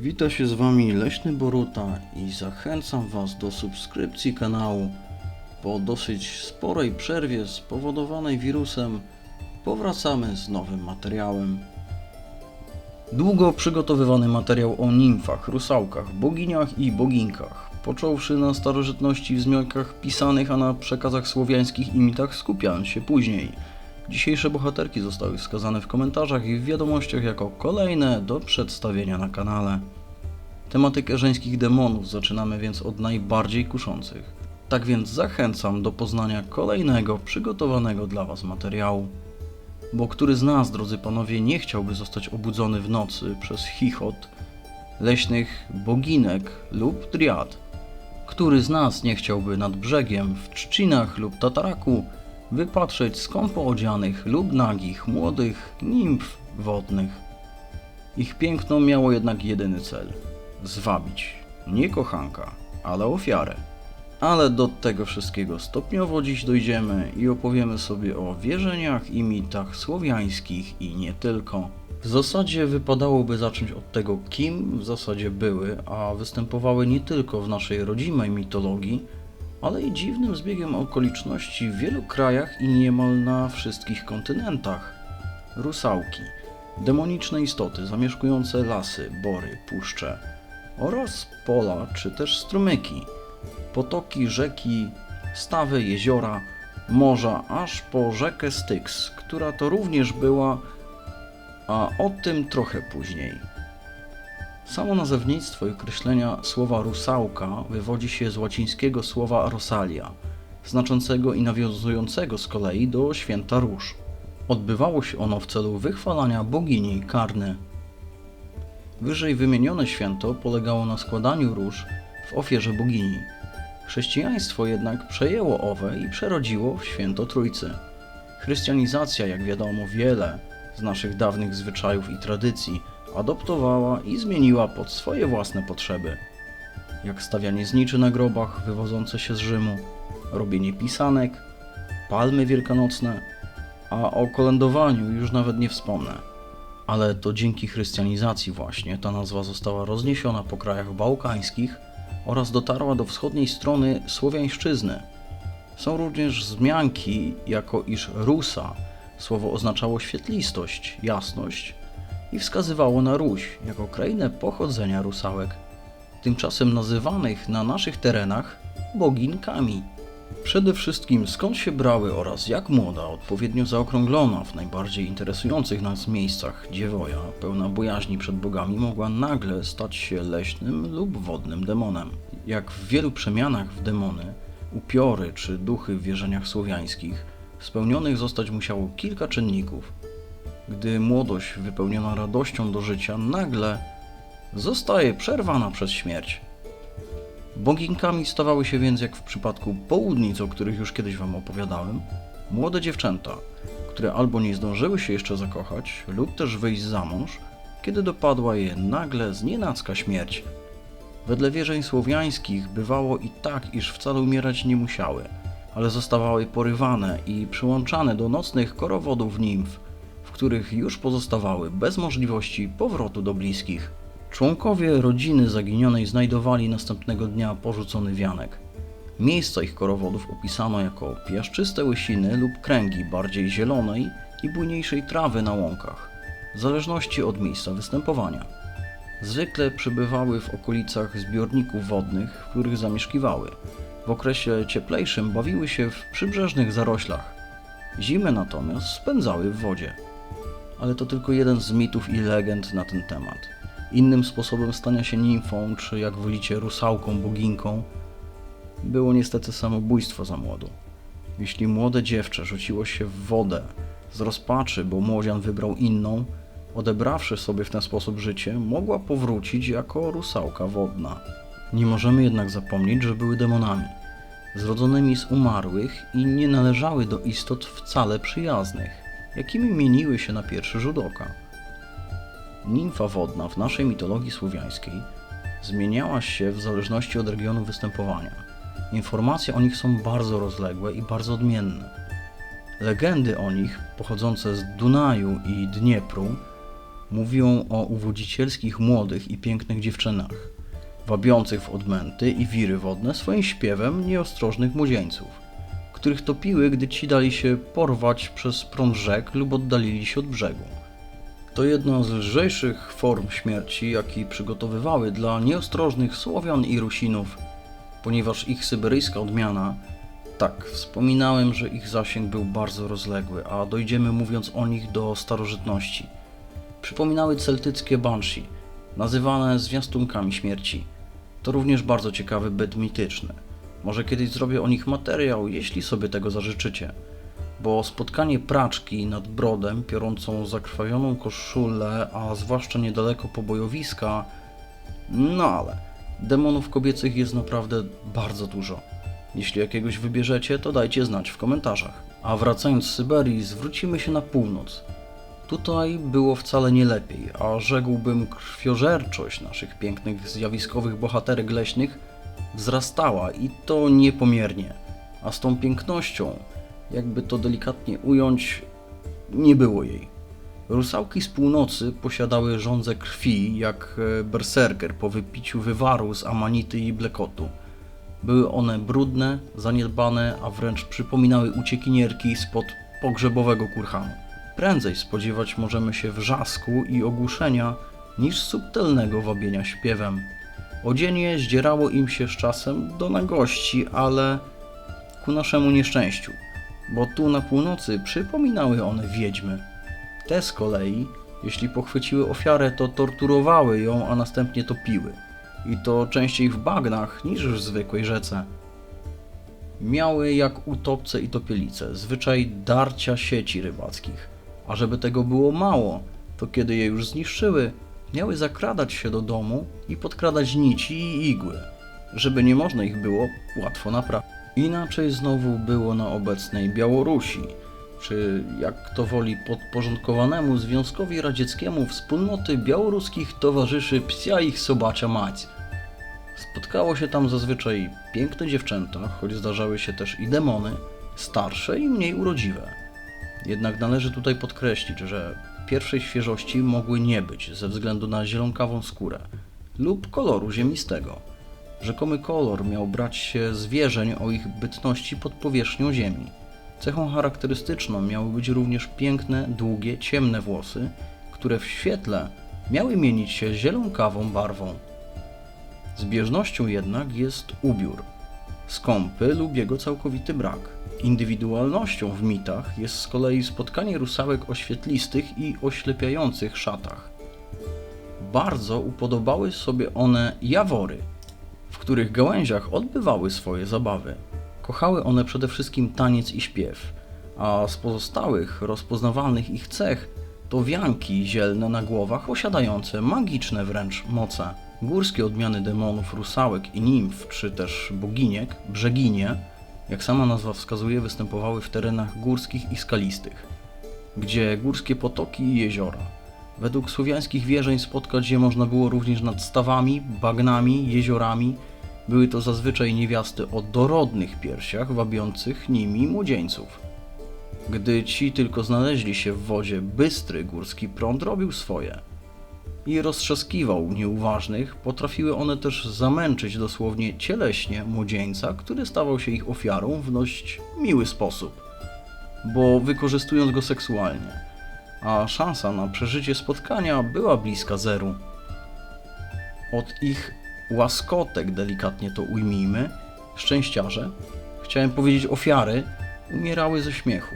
Wita się z Wami Leśny Boruta i zachęcam Was do subskrypcji kanału. Po dosyć sporej przerwie spowodowanej wirusem powracamy z nowym materiałem. Długo przygotowywany materiał o nimfach, rusałkach, boginiach i boginkach, począwszy na starożytności w zmiankach pisanych, a na przekazach słowiańskich i mitach skupiając się później. Dzisiejsze bohaterki zostały wskazane w komentarzach i w wiadomościach jako kolejne do przedstawienia na kanale. Tematykę żeńskich demonów zaczynamy więc od najbardziej kuszących. Tak więc zachęcam do poznania kolejnego przygotowanego dla Was materiału. Bo który z nas, drodzy panowie, nie chciałby zostać obudzony w nocy przez chichot leśnych boginek lub driad? Który z nas nie chciałby nad brzegiem, w trzcinach lub tataraku wypatrzeć skąpo odzianych lub nagich młodych nimf wodnych? Ich piękno miało jednak jedyny cel zwabić nie kochanka, ale ofiarę. Ale do tego wszystkiego stopniowo dziś dojdziemy i opowiemy sobie o wierzeniach i mitach słowiańskich i nie tylko. W zasadzie wypadałoby zacząć od tego, kim w zasadzie były, a występowały nie tylko w naszej rodzimej mitologii, ale i dziwnym zbiegiem okoliczności w wielu krajach i niemal na wszystkich kontynentach. Rusałki, demoniczne istoty zamieszkujące lasy, bory, puszcze oraz pola czy też strumyki, potoki, rzeki, stawy, jeziora, morza, aż po rzekę Styx, która to również była, a o tym trochę później. Samo nazewnictwo i określenia słowa rusałka wywodzi się z łacińskiego słowa rosalia, znaczącego i nawiązującego z kolei do święta róż. Odbywało się ono w celu wychwalania bogini Karny. Wyżej wymienione święto polegało na składaniu róż w ofierze bogini. Chrześcijaństwo jednak przejęło owe i przerodziło w święto Trójcy. Chrystianizacja, jak wiadomo, wiele z naszych dawnych zwyczajów i tradycji adoptowała i zmieniła pod swoje własne potrzeby. Jak stawianie zniczy na grobach wywodzące się z Rzymu, robienie pisanek, palmy wielkanocne, a o kolędowaniu już nawet nie wspomnę. Ale to dzięki chrystianizacji właśnie ta nazwa została rozniesiona po krajach bałkańskich oraz dotarła do wschodniej strony Słowiańszczyzny. Są również wzmianki, jako iż Rusa słowo oznaczało świetlistość, jasność i wskazywało na Ruś jako krainę pochodzenia rusałek, tymczasem nazywanych na naszych terenach boginkami. Przede wszystkim skąd się brały oraz jak młoda, odpowiednio zaokrąglona w najbardziej interesujących nas miejscach dziewoja, pełna bojaźni przed bogami, mogła nagle stać się leśnym lub wodnym demonem. Jak w wielu przemianach w demony, upiory czy duchy w wierzeniach słowiańskich, spełnionych zostać musiało kilka czynników. Gdy młodość wypełniona radością do życia nagle zostaje przerwana przez śmierć. Boginkami stawały się więc, jak w przypadku południc, o których już kiedyś Wam opowiadałem, młode dziewczęta, które albo nie zdążyły się jeszcze zakochać, lub też wyjść za mąż, kiedy dopadła je nagle znienacka śmierć. Wedle wierzeń słowiańskich bywało i tak, iż wcale umierać nie musiały, ale zostawały porywane i przyłączane do nocnych korowodów nimf, w których już pozostawały bez możliwości powrotu do bliskich. Członkowie rodziny zaginionej znajdowali następnego dnia porzucony wianek. Miejsca ich korowodów opisano jako piaszczyste łysiny lub kręgi bardziej zielonej i bujniejszej trawy na łąkach, w zależności od miejsca występowania. Zwykle przebywały w okolicach zbiorników wodnych, w których zamieszkiwały. W okresie cieplejszym bawiły się w przybrzeżnych zaroślach. Zimę natomiast spędzały w wodzie. Ale to tylko jeden z mitów i legend na ten temat. Innym sposobem stania się nimfą, czy jak wolicie rusałką, boginką, było niestety samobójstwo za młodu. Jeśli młode dziewczę rzuciło się w wodę z rozpaczy, bo młodzian wybrał inną, odebrawszy sobie w ten sposób życie, mogła powrócić jako rusałka wodna. Nie możemy jednak zapomnieć, że były demonami, zrodzonymi z umarłych i nie należały do istot wcale przyjaznych, jakimi mieniły się na pierwszy rzut oka. Nimfa wodna w naszej mitologii słowiańskiej zmieniała się w zależności od regionu występowania. Informacje o nich są bardzo rozległe i bardzo odmienne. Legendy o nich, pochodzące z Dunaju i Dniepru, mówią o uwodzicielskich młodych i pięknych dziewczynach, wabiących w odmęty i wiry wodne swoim śpiewem nieostrożnych młodzieńców, których topiły, gdy ci dali się porwać przez prąd rzek lub oddalili się od brzegu. To jedna z lżejszych form śmierci, jakie przygotowywały dla nieostrożnych Słowian i Rusinów, ponieważ ich syberyjska odmiana, tak, wspominałem, że ich zasięg był bardzo rozległy, a dojdziemy mówiąc o nich do starożytności. Przypominały celtyckie banshee, nazywane zwiastunkami śmierci. To również bardzo ciekawy byt mityczny. Może kiedyś zrobię o nich materiał, jeśli sobie tego zażyczycie bo spotkanie praczki nad brodem, piorącą zakrwawioną koszulę, a zwłaszcza niedaleko pobojowiska, no ale demonów kobiecych jest naprawdę bardzo dużo. Jeśli jakiegoś wybierzecie, to dajcie znać w komentarzach. A wracając z Syberii, zwrócimy się na północ. Tutaj było wcale nie lepiej, a rzekłbym krwiożerczość naszych pięknych, zjawiskowych bohaterek leśnych wzrastała i to niepomiernie. A z tą pięknością jakby to delikatnie ująć, nie było jej. Rusałki z północy posiadały żądze krwi, jak e, berserker po wypiciu wywaru z amanity i blekotu. Były one brudne, zaniedbane, a wręcz przypominały uciekinierki spod pogrzebowego kurhanu. Prędzej spodziewać możemy się wrzasku i ogłuszenia niż subtelnego wabienia śpiewem. Odzienie zdzierało im się z czasem do nagości, ale ku naszemu nieszczęściu bo tu na północy przypominały one wiedźmy. Te z kolei, jeśli pochwyciły ofiarę, to torturowały ją, a następnie topiły. I to częściej w bagnach niż w zwykłej rzece. Miały jak utopce i topielice zwyczaj darcia sieci rybackich. A żeby tego było mało, to kiedy je już zniszczyły, miały zakradać się do domu i podkradać nici i igły, żeby nie można ich było łatwo naprawić. Inaczej znowu było na obecnej Białorusi, czy jak to woli podporządkowanemu Związkowi Radzieckiemu wspólnoty białoruskich towarzyszy psia ich sobacia mać. Spotkało się tam zazwyczaj piękne dziewczęta, choć zdarzały się też i demony, starsze i mniej urodziwe. Jednak należy tutaj podkreślić, że pierwszej świeżości mogły nie być ze względu na zielonkawą skórę lub koloru ziemistego. Rzekomy kolor miał brać się z wierzeń o ich bytności pod powierzchnią ziemi. Cechą charakterystyczną miały być również piękne, długie, ciemne włosy, które w świetle miały mienić się zielonkawą barwą. Zbieżnością jednak jest ubiór. Skąpy lub jego całkowity brak. Indywidualnością w mitach jest z kolei spotkanie rusałek o świetlistych i oślepiających szatach. Bardzo upodobały sobie one jawory – w których gałęziach odbywały swoje zabawy. Kochały one przede wszystkim taniec i śpiew, a z pozostałych rozpoznawalnych ich cech to wianki zielne na głowach posiadające magiczne wręcz moce. Górskie odmiany demonów, rusałek i nimf, czy też boginiek, brzeginie, jak sama nazwa wskazuje, występowały w terenach górskich i skalistych, gdzie górskie potoki i jeziora. Według słowiańskich wierzeń spotkać je można było również nad stawami, bagnami, jeziorami. Były to zazwyczaj niewiasty o dorodnych piersiach, wabiących nimi młodzieńców. Gdy ci tylko znaleźli się w wodzie, bystry górski prąd robił swoje i roztrzaskiwał nieuważnych, potrafiły one też zamęczyć dosłownie cieleśnie młodzieńca, który stawał się ich ofiarą w dość miły sposób, bo wykorzystując go seksualnie a szansa na przeżycie spotkania była bliska zeru. Od ich łaskotek, delikatnie to ujmijmy, szczęściarze, chciałem powiedzieć ofiary, umierały ze śmiechu.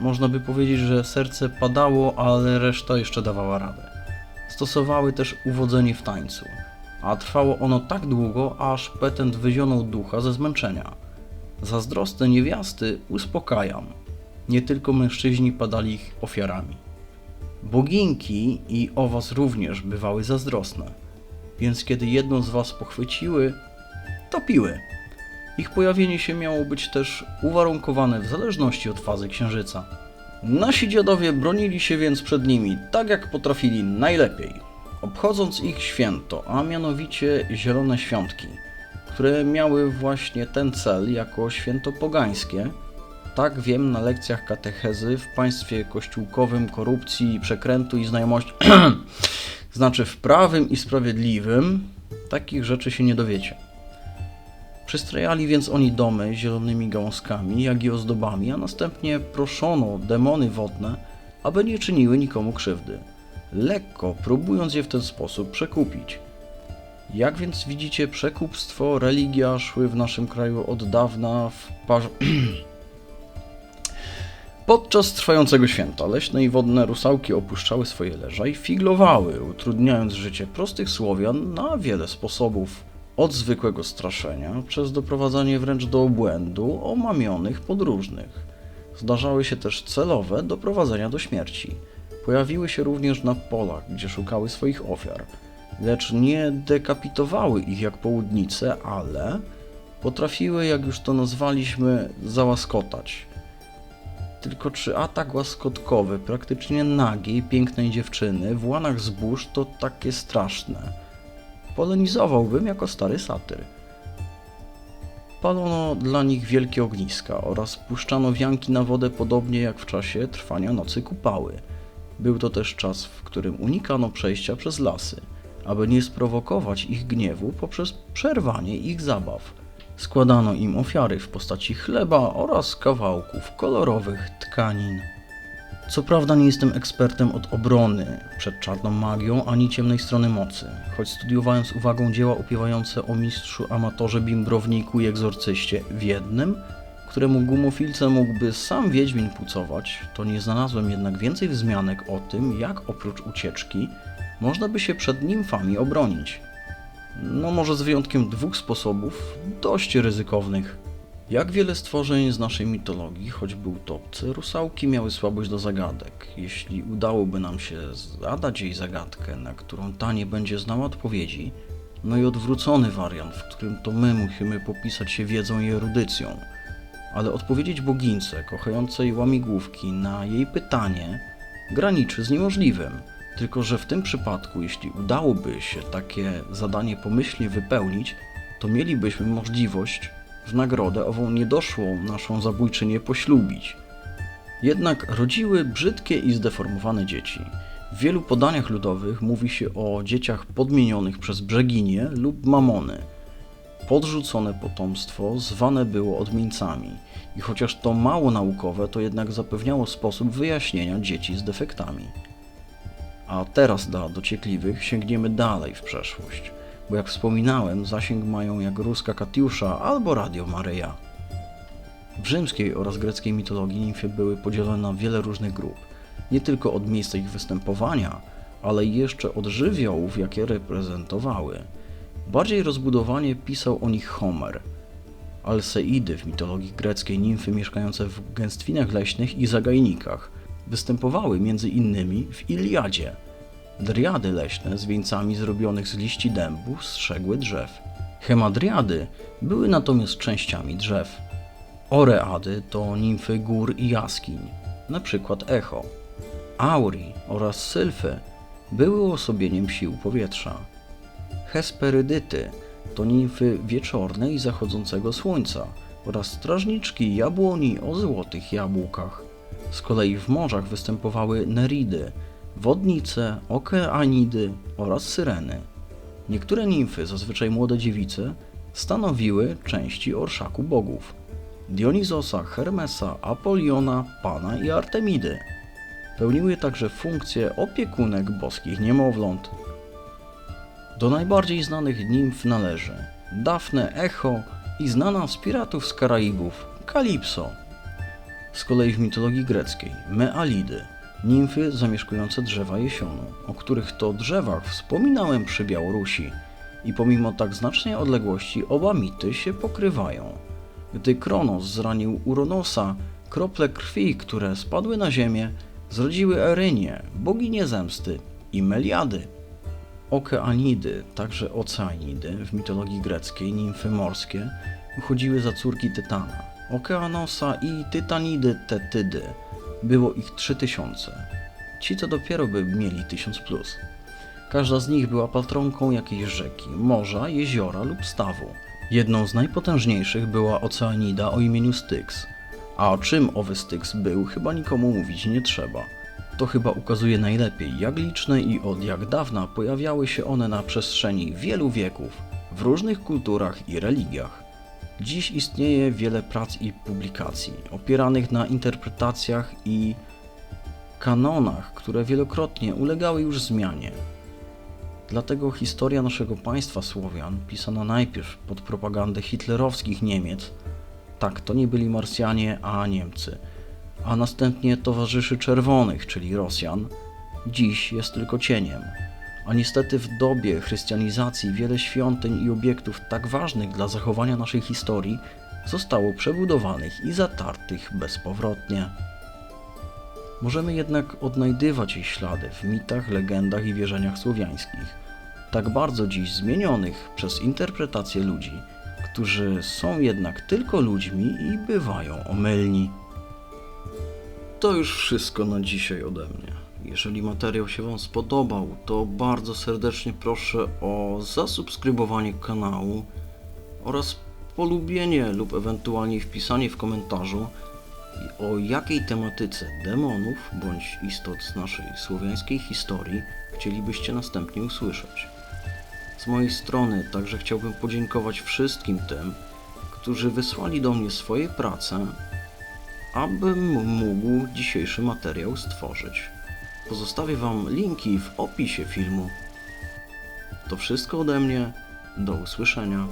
Można by powiedzieć, że serce padało, ale reszta jeszcze dawała radę. Stosowały też uwodzenie w tańcu, a trwało ono tak długo, aż petent wyzionął ducha ze zmęczenia. Zazdrosne niewiasty uspokajam, nie tylko mężczyźni padali ich ofiarami. Boginki i o was również bywały zazdrosne, więc kiedy jedną z was pochwyciły, topiły. Ich pojawienie się miało być też uwarunkowane w zależności od fazy księżyca. Nasi dziadowie bronili się więc przed nimi tak jak potrafili najlepiej, obchodząc ich święto, a mianowicie Zielone Świątki, które miały właśnie ten cel jako święto pogańskie, tak wiem na lekcjach katechezy w państwie kościółkowym korupcji, przekrętu i znajomości, znaczy w prawym i sprawiedliwym, takich rzeczy się nie dowiecie. Przystrajali więc oni domy zielonymi gałązkami, jak i ozdobami, a następnie proszono demony wodne, aby nie czyniły nikomu krzywdy, lekko próbując je w ten sposób przekupić. Jak więc widzicie, przekupstwo, religia szły w naszym kraju od dawna w parze. Podczas trwającego święta leśne i wodne rusałki opuszczały swoje leża i figlowały, utrudniając życie prostych Słowian na wiele sposobów. Od zwykłego straszenia, przez doprowadzanie wręcz do obłędu omamionych podróżnych. Zdarzały się też celowe doprowadzenia do śmierci. Pojawiły się również na polach, gdzie szukały swoich ofiar, lecz nie dekapitowały ich jak południce, ale potrafiły, jak już to nazwaliśmy, załaskotać. Tylko czy atak łaskotkowy praktycznie nagiej, pięknej dziewczyny w łanach zbóż to takie straszne? Polemizowałbym jako stary satyr. Palono dla nich wielkie ogniska oraz puszczano wianki na wodę podobnie jak w czasie trwania nocy kupały. Był to też czas, w którym unikano przejścia przez lasy, aby nie sprowokować ich gniewu poprzez przerwanie ich zabaw. Składano im ofiary w postaci chleba oraz kawałków kolorowych tkanin. Co prawda nie jestem ekspertem od obrony przed czarną magią ani ciemnej strony mocy, choć studiowałem z uwagą dzieła opiewające o mistrzu amatorze bimbrowniku i egzorcyście w jednym, któremu gumofilce mógłby sam Wiedźmin pucować, to nie znalazłem jednak więcej wzmianek o tym, jak oprócz ucieczki można by się przed nimfami obronić. No może z wyjątkiem dwóch sposobów, dość ryzykownych. Jak wiele stworzeń z naszej mitologii, choćby utopcy, rusałki miały słabość do zagadek. Jeśli udałoby nam się zadać jej zagadkę, na którą ta nie będzie znała odpowiedzi, no i odwrócony wariant, w którym to my musimy popisać się wiedzą i erudycją, ale odpowiedzieć bogince kochającej łamigłówki na jej pytanie graniczy z niemożliwym. Tylko, że w tym przypadku, jeśli udałoby się takie zadanie pomyślnie wypełnić, to mielibyśmy możliwość w nagrodę ową niedoszłą naszą zabójczynię poślubić. Jednak rodziły brzydkie i zdeformowane dzieci. W wielu podaniach ludowych mówi się o dzieciach podmienionych przez brzeginię lub mamony. Podrzucone potomstwo zwane było odmieńcami i chociaż to mało naukowe, to jednak zapewniało sposób wyjaśnienia dzieci z defektami. A teraz dla dociekliwych sięgniemy dalej w przeszłość bo jak wspominałem, zasięg mają jak ruska Katiusza albo Radio Maryja. W rzymskiej oraz greckiej mitologii nimfy były podzielone na wiele różnych grup, nie tylko od miejsca ich występowania, ale jeszcze od żywiołów, jakie reprezentowały. Bardziej rozbudowanie pisał o nich Homer. Alseidy w mitologii greckiej nimfy mieszkające w gęstwinach leśnych i zagajnikach występowały między innymi w Iliadzie – Driady leśne z wieńcami zrobionych z liści dębu strzegły drzew. Hemadriady były natomiast częściami drzew. Oready to nimfy gór i jaskiń, przykład echo. Auri oraz sylfy były osobieniem sił powietrza. Hesperydyty to nimfy wieczorne i zachodzącego słońca oraz strażniczki jabłoni o złotych jabłkach. Z kolei w morzach występowały neridy, wodnice, okeanidy oraz syreny. Niektóre nimfy, zazwyczaj młode dziewice, stanowiły części orszaku bogów. Dionizosa, Hermesa, Apoliona, Pana i Artemidy. Pełniły także funkcję opiekunek boskich niemowląt. Do najbardziej znanych nimf należy Dafne Echo i znana z piratów z Karaibów Kalipso. Z kolei w mitologii greckiej Mealidy – nimfy zamieszkujące drzewa jesionu, o których to drzewach wspominałem przy Białorusi i pomimo tak znacznej odległości oba mity się pokrywają. Gdy Kronos zranił Uronosa, krople krwi, które spadły na ziemię, zrodziły Erynię, boginię zemsty i Meliady. Okeanidy, także Oceanidy w mitologii greckiej, nimfy morskie, uchodziły za córki Tytana, Okeanosa i Tytanidy Tetydy – było ich 3000. Ci to dopiero by mieli 1000 plus. Każda z nich była patronką jakiejś rzeki, morza, jeziora lub stawu. Jedną z najpotężniejszych była Oceanida o imieniu Styx. A o czym owy Styx był, chyba nikomu mówić nie trzeba. To chyba ukazuje najlepiej, jak liczne i od jak dawna pojawiały się one na przestrzeni wielu wieków, w różnych kulturach i religiach. Dziś istnieje wiele prac i publikacji, opieranych na interpretacjach i kanonach, które wielokrotnie ulegały już zmianie. Dlatego historia naszego państwa Słowian, pisana najpierw pod propagandę hitlerowskich Niemiec, tak, to nie byli Marsjanie, a Niemcy, a następnie towarzyszy czerwonych, czyli Rosjan, dziś jest tylko cieniem. A niestety w dobie chrystianizacji wiele świątyń i obiektów tak ważnych dla zachowania naszej historii zostało przebudowanych i zatartych bezpowrotnie. Możemy jednak odnajdywać ich ślady w mitach, legendach i wierzeniach słowiańskich, tak bardzo dziś zmienionych przez interpretację ludzi, którzy są jednak tylko ludźmi i bywają omylni. To już wszystko na dzisiaj ode mnie. Jeżeli materiał się Wam spodobał, to bardzo serdecznie proszę o zasubskrybowanie kanału oraz polubienie lub ewentualnie wpisanie w komentarzu o jakiej tematyce demonów bądź istot z naszej słowiańskiej historii chcielibyście następnie usłyszeć. Z mojej strony także chciałbym podziękować wszystkim tym, którzy wysłali do mnie swoje prace, abym mógł dzisiejszy materiał stworzyć. Pozostawię Wam linki w opisie filmu. To wszystko ode mnie. Do usłyszenia.